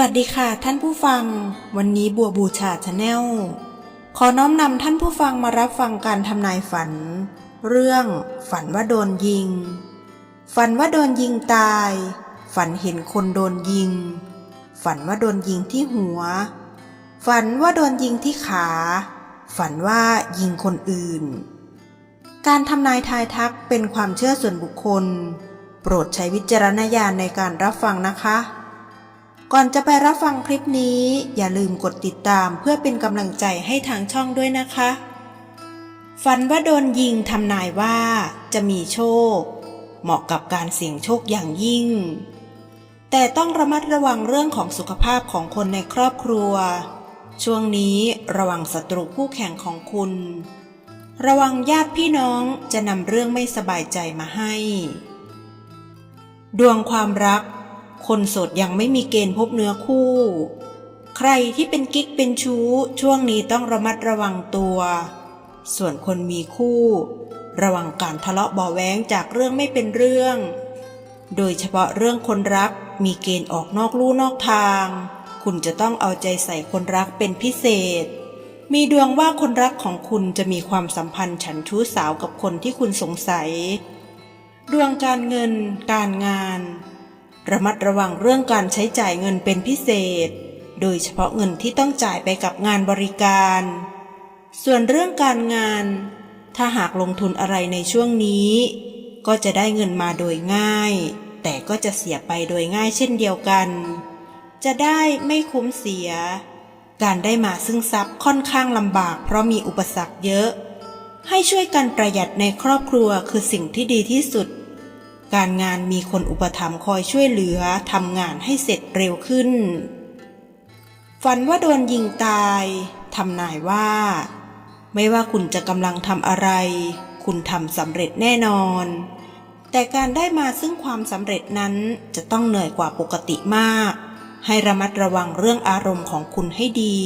วัสดีค่ะท่านผู้ฟัง วันนี้บัวบูชาชาแนลขอน้อมนำท่านผู้ฟังมารับฟังการทำนายฝัน เรื่องฝันว่าโดนยิง ฝันว่าโดนยิงตาย ฝันเห็นคนโดนยิง ฝันว่าโดนยิงที่หัว ฝันว่าโดนยิงที่ขา ฝันว่ายิงคนอื่น การทำนายทายทักเป็นความเชื่อส่วนบุคคล โปรดใช้วิจารณญาณในการรับฟังนะคะ ก่อนจะไปรับฟังคลิปนี้ อย่าลืมกดติดตามเพื่อเป็นกำลังใจให้ทางช่องด้วยนะคะ ฝันว่าโดนยิงทำนายว่าจะมีโชค เหมาะกับการเสี่ยงโชคอย่างยิ่ง แต่ต้องระมัดระวังเรื่องของสุขภาพของคนในครอบครัว ช่วงนี้ระวังศัตรูคู่แข่งของคุณ ระวังญาติพี่น้องจะนำเรื่องไม่สบายใจมาให้ ดวงความรัก คนโสดยังไม่มีเกณฑ์พบเนื้อคู่ ใครที่เป็นกิ๊กเป็นชู้ช่วงนี้ต้องระมัดระวังตัว ส่วนคนมีคู่ ระวังการทะเลาะเบาแว้งจากเรื่องไม่เป็นเรื่อง โดยเฉพาะเรื่องคนรักมีเกณฑ์ออกนอกลู่นอกทาง คุณจะต้องเอาใจใส่คนรักเป็นพิเศษ มีดวงว่าคนรักของคุณจะมีความสัมพันธ์ฉันชู้สาวกับคนที่คุณสงสัย ดวงการเงิน การงาน ระมัดระวังเรื่องการใช้จ่ายเงินเป็นพิเศษ โดยเฉพาะเงินที่ต้องจ่ายไปกับงานบริการ ส่วนเรื่องการงาน ถ้าหากลงทุนอะไรในช่วงนี้ ก็จะได้เงินมาโดยง่าย แต่ก็จะเสียไปโดยง่ายเช่นเดียวกัน จะได้ไม่คุ้มเสีย การได้มาซึ่งทรัพย์ค่อนข้างลำบาก เพราะมีอุปสรรคเยอะ ให้ช่วยกันประหยัดในครอบครัวคือสิ่งที่ดีที่สุด การงานมีคนอุปถัมภ์คอยช่วยเหลือทำงานให้เสร็จเร็วขึ้น ฝันว่าโดนยิงตายทำนายว่า ไม่ว่าคุณจะกำลังทำอะไร คุณทำสำเร็จแน่นอน แต่การได้มาซึ่งความสำเร็จนั้นจะต้องเหนื่อยกว่าปกติมาก ให้ระมัดระวังเรื่องอารมณ์ของคุณให้ดี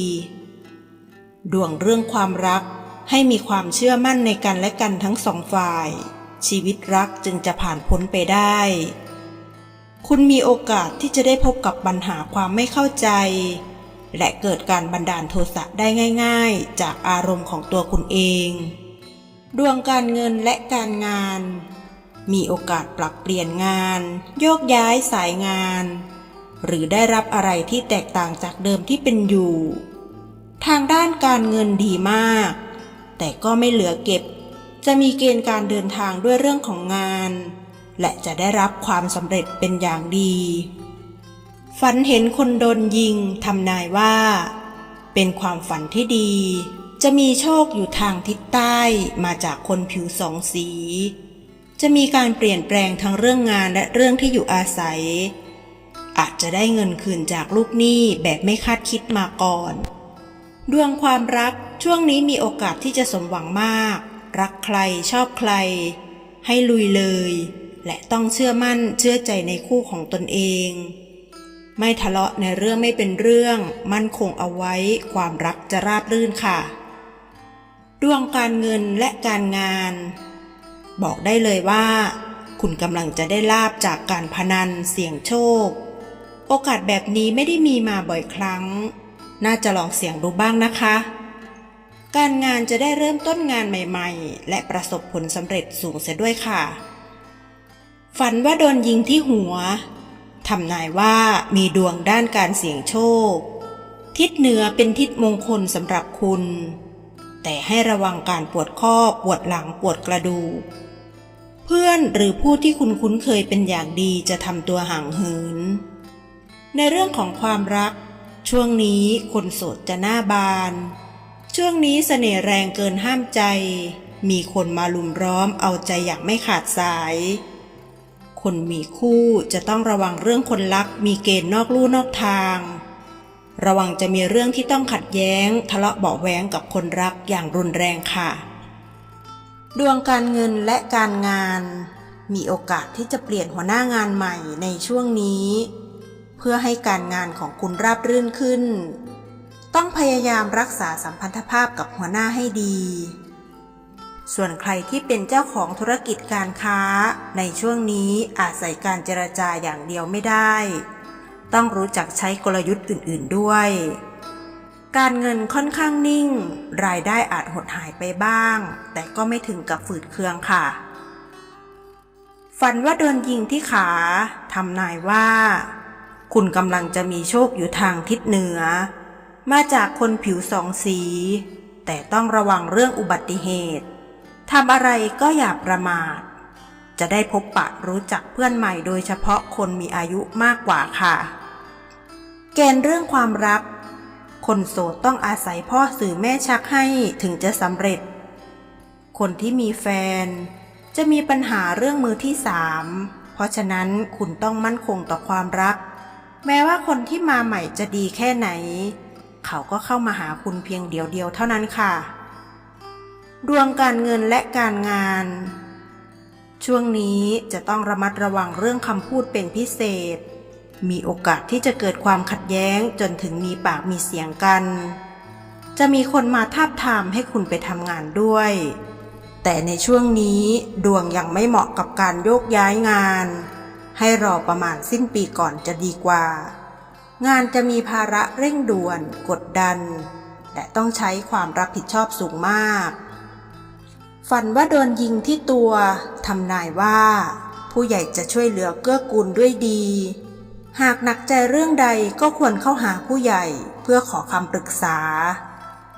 ดวงเรื่องความรักให้มีความเชื่อมั่นในกันและกันทั้งสองฝ่าย ชีวิตรักจึงจะผ่านพ้นไปได้ คุณมีโอกาสที่จะได้พบกับปัญหาความไม่เข้าใจ และเกิดการบันดาลโทสะได้ง่าย ๆ จากอารมณ์ของตัวคุณเอง ดวงการเงินและการงาน มีโอกาสปรับเปลี่ยนงาน โยกย้ายสายงาน หรือได้รับอะไรที่แตกต่างจากเดิมที่เป็นอยู่ ทางด้านการเงินดีมาก แต่ก็ไม่เหลือเก็บ จะมีเกณฑ์การเดินทางด้วยเรื่องของงาน และจะได้รับความสำเร็จเป็นอย่างดี ฝันเห็นคนโดนยิงทำนายว่า เป็นความฝันที่ดี จะมีโชคอยู่ทางทิศใต้มาจากคนผิวสองสี จะมีการเปลี่ยนแปลงทั้งเรื่องงานและเรื่องที่อยู่อาศัย อาจจะได้เงินคืนจากลูกหนี้แบบไม่คาดคิดมาก่อน ดวงความรักช่วงนี้มีโอกาสที่จะสมหวังมาก รักใครชอบใคร ให้ลุยเลย และต้องเชื่อมั่นเชื่อใจในคู่ของตนเอง ไม่ทะเลาะในเรื่องไม่เป็นเรื่อง มั่นคงเอาไว้ความรักจะราบรื่นค่ะ ดวงการเงินและการงาน บอกได้เลยว่า คุณกำลังจะได้ลาบจากการพนันเสี่ยงโชค โอกาสแบบนี้ไม่ได้มีมาบ่อยครั้ง น่าจะลองเสี่ยงดูบ้างนะคะ การงานจะได้เริ่มต้นงานใหม่ๆ และประสบผลสำเร็จสูงเสียด้วยค่ะ ฝันว่าโดนยิงที่หัวทำนายว่ามีดวงด้านการเสี่ยงโชค ทิศเหนือเป็นทิศมงคลสำหรับคุณ แต่ให้ระวังการปวดข้อปวดหลังปวดกระดูกเพื่อนหรือผู้ที่คุณคุ้นเคยเป็นอย่างดีจะทำตัวห่างเหิน ในเรื่องของความรัก ช่วงนี้คนโสดจะหน้าบาน ช่วงนี้เสน่ห์แรงเกินห้ามใจ มีคนมาลุมร้อมเอาใจอย่างไม่ขาดสาย คนมีคู่จะต้องระวังเรื่องคนรักมีเกณฑ์นอกลู่นอกทาง ระวังจะมีเรื่องที่ต้องขัดแย้ง ทะเลาะเบาะแวงกับคนรักอย่างรุนแรงค่ะ ดวงการเงินและการงาน มีโอกาสที่จะเปลี่ยนหัวหน้างานใหม่ในช่วงนี้ เพื่อให้การงานของคุณราบรื่นขึ้น ต้องพยายามรักษาสัมพันธภาพกับหัวหน้าให้ดี ส่วนใครที่เป็นเจ้าของธุรกิจการค้า ในช่วงนี้อาจใส่การเจรจาอย่างเดียวไม่ได้ ต้องรู้จักใช้กลยุทธ์อื่น ๆด้วย การเงินค่อนข้างนิ่ง รายได้อาจหดหายไปบ้าง แต่ก็ไม่ถึงกับฝืดเคืองค่ะ ฝันว่าโดนยิงที่ขาทำนายว่า คุณกำลังจะมีโชคอยู่ทางทิศเหนือ มาจากคนผิวสองสี แต่ต้องระวังเรื่องอุบัติเหตุทำอะไรก็อย่าประมาท จะได้พบปะรู้จักเพื่อนใหม่โดยเฉพาะคนมีอายุมากกว่าค่ะ เกณฑ์เรื่องความรัก คนโสดต้องอาศัยพ่อสื่อแม่ชักให้ถึงจะสำเร็จ คนที่มีแฟน จะมีปัญหาเรื่องมือที่สามเพราะฉะนั้นคุณต้องมั่นคงต่อความรัก แม้ว่าคนที่มาใหม่จะดีแค่ไหน เขาก็เข้ามาหาคุณเพียงเดียวเดียวเท่านั้นค่ะ ดวงการเงินและการงาน ช่วงนี้จะต้องระมัดระวังเรื่องคำพูดเป็นพิเศษ มีโอกาสที่จะเกิดความขัดแย้งจนถึงมีปากมีเสียงกัน จะมีคนมาทาบทามให้คุณไปทำงานด้วย แต่ในช่วงนี้ดวงยังไม่เหมาะกับการโยกย้ายงาน ให้รอประมาณสิ้นปีก่อนจะดีกว่า งานจะมีภาระเร่งด่วนกดดัน และต้องใช้ความรับผิดชอบสูงมาก ฝันว่าโดนยิงที่ตัวทำนายว่า ผู้ใหญ่จะช่วยเหลือเกื้อกูลด้วยดี หากหนักใจเรื่องใดก็ควรเข้าหาผู้ใหญ่เพื่อขอคำปรึกษา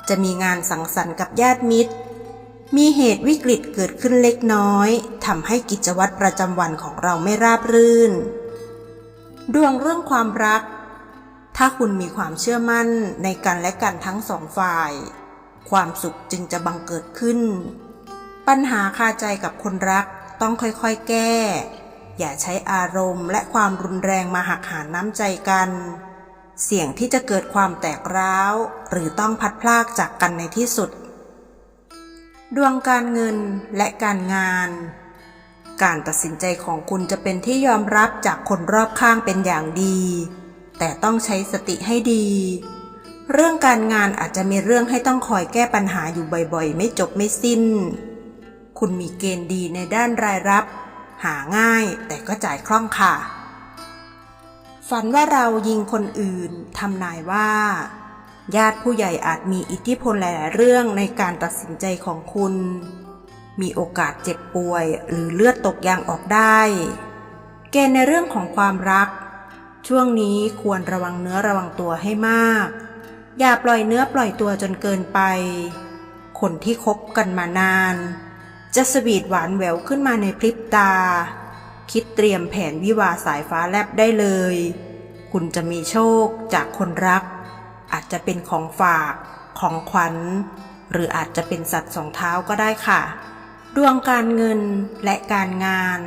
จะมีงานสังสรรค์กับญาติมิตร มีเหตุวิกฤตเกิดขึ้นเล็กน้อยทำให้กิจวัตรประจำวันของเราไม่ราบรื่น ดวงเรื่องความรัก ถ้าคุณมีความเชื่อมั่นในกันและกันทั้งสองฝ่าย ความสุขจึงจะบังเกิดขึ้น ปัญหาคาใจกับคนรักต้องค่อยๆแก้ อย่าใช้อารมณ์และความรุนแรงมาหักหาน้ำใจกัน เสี่ยงที่จะเกิดความแตกร้าว หรือต้องพัดพลากจากกันในที่สุด ดวงการเงินและการงาน การตัดสินใจของคุณจะเป็นที่ยอมรับจากคนรอบข้างเป็นอย่างดี แต่ต้องใช้สติให้ดี เรื่องการงานอาจจะมีเรื่องให้ต้องคอยแก้ปัญหาอยู่บ่อยๆ ไม่จบไม่สิ้น คุณมีเกณฑ์ดีในด้านรายรับ หาง่ายแต่ก็จ่ายคล่องค่ะ ฝันว่าเรายิงคนอื่นทำนายว่า ญาติผู้ใหญ่อาจมีอิทธิพลหลายๆเรื่องในการตัดสินใจของคุณ มีโอกาสเจ็บป่วยหรือเลือดตกยางออกได้ เกณฑ์ในเรื่องของความรัก ช่วงนี้ควรระวังเนื้อระวังตัวให้มาก อย่าปล่อยเนื้อปล่อยตัวจนเกินไป คนที่คบกันมานาน จะสวีทหวานแหววขึ้นมาในพริบตา คิดเตรียมแผนวิวาสายฟ้าแลบได้เลย คุณจะมีโชคจากคนรัก อาจจะเป็นของฝากของขวัญ หรืออาจจะเป็นสัตว์สองเท้าก็ได้ค่ะ ดวงการเงินและการงาน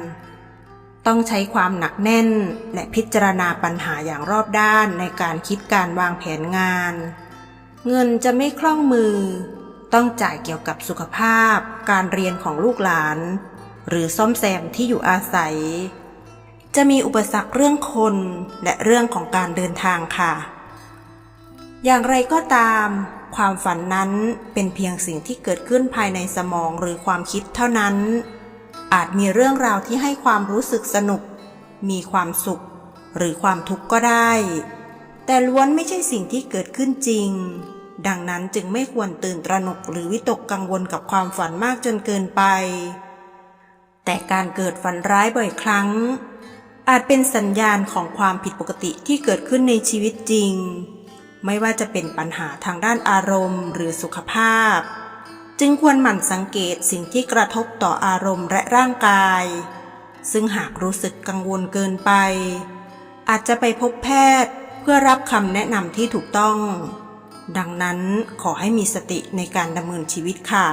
ต้องใช้ความหนักแน่น และพิจารณาปัญหาอย่างรอบด้านในการคิดการวางแผนงาน เงินจะไม่คล่องมือ ต้องจ่ายเกี่ยวกับสุขภาพ การเรียนของลูกหลาน หรือซ่อมแซมที่อยู่อาศัย จะมีอุปสรรคเรื่องคนและเรื่องของการเดินทางค่ะ อย่างไรก็ตาม ความฝันนั้นเป็นเพียงสิ่งที่เกิดขึ้นภายในสมองหรือความคิดเท่านั้น อาจมีเรื่องราวที่ให้ความรู้สึกสนุก มีความสุข หรือความทุกข์ก็ได้ แต่ล้วนไม่ใช่สิ่งที่เกิดขึ้นจริง ดังนั้นจึงไม่ควรตื่นตระหนกหรือวิตกกังวลกับความฝันมากจนเกินไป แต่การเกิดฝันร้ายบ่อยครั้ง อาจเป็นสัญญาณของความผิดปกติที่เกิดขึ้นในชีวิตจริง ไม่ว่าจะเป็นปัญหาทางด้านอารมณ์ หรือสุขภาพ จึงควรหมั่นสังเกตสิ่งที่กระทบต่ออารมณ์และร่างกาย ซึ่งหากรู้สึกกังวลเกินไป อาจจะไปพบแพทย์เพื่อรับคำแนะนำที่ถูกต้อง ดังนั้นขอให้มีสติในการดำเนินชีวิตค่ะ